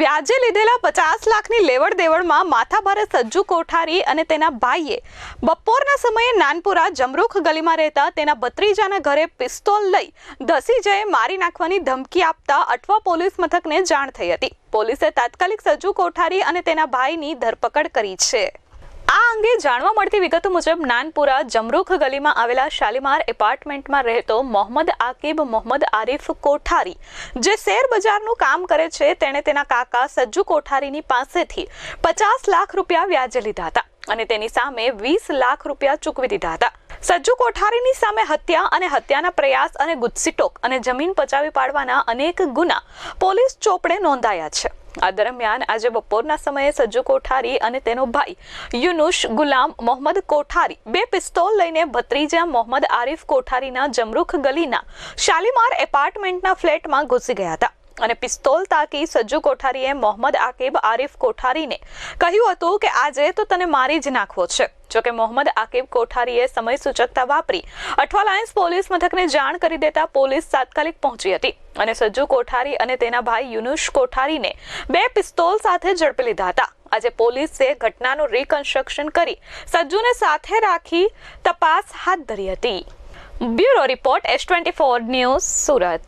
વ્યાજે લીધેલા પચાસ લાખની લેવડ દેવડમાં માથાભારે સજ્જુ કોઠારી અને તેના ભાઈએ બપોરના સમયે નાનપુરા જમરૂખ ગલીમાં રહેતા તેના ભત્રીજાના ઘરે પિસ્તોલ લઈ ધસી જઈ મારી નાખવાની ધમકી આપતા અઠવા પોલીસ મથકને જાણ થઈ હતી. પોલીસે તાત્કાલિક સજ્જુ કોઠારી અને તેના ભાઈની ધરપકડ કરી છે. આ અંગે જાણવા મળતી વિગતો મુજબ નાનપુરા જમરૂખ ગલીમાં આવેલા શાલીમાર એપાર્ટમેન્ટમાં રહેતો મોહમ્મદ આકિબ મોહમ્મદ આરિફ કોઠારી, જે શેર બજારનું કામ કરે છે, તેણે તેના કાકા સજ્જુ કોઠારીની પાસેથી પચાસ લાખ રૂપિયા વ્યાજે લીધા હતા અને તેની સામે વીસ લાખ રૂપિયા ચૂકવી દીધા હતા. સજ્જુ કોઠારીની સામે હત્યા અને હત્યાના પ્રયાસ અને ગુસ્સીટોક અને જમીન પચાવી પાડવાના અનેક ગુના પોલીસ ચોપડે નોંધાયા છે. આ દરમિયાન આજે બપોરના સમયે સજ્જુ કોઠારી અને તેનો ભાઈ યુનુશ ગુલામ મોહમ્મદ કોઠારી બે પિસ્તોલ લઈને ભત્રીજા મોહમ્મદ આરિફ કોઠારીના જમરૂખ ગલીના શાલીમાર એપાર્ટમેન્ટના ફ્લેટમાં ઘૂસી ગયા હતા. અને પિસ્તોલ તાકી સજ્જુ કોઠારીએ મોહમ્મદ આકિબ આરિફ કોઠારીને કહ્યું હતું કે આજે તો તને મારી જ નાખવો છે. જોકે મોહમ્મદ આકિબ કોઠારીએ સમય સૂચકતા વાપરી. અઠવા લાયન્સ પોલીસ મથકને જાણ કરી દેતા પોલીસ તાત્કાલિક પહોંચી હતી અને સજ્જુ કોઠારી અને તેના ભાઈ યુનુષ કોઠારીને બે પિસ્તોલ સાથે ઝડપી લીધા હતા. આજે પોલીસે ઘટનાનું રિકન્સ્ટ્રક્શન કરી સજ્જુને સાથે રાખી તપાસ હાથ ધરી હતી. Bureau report S twenty four news Surat.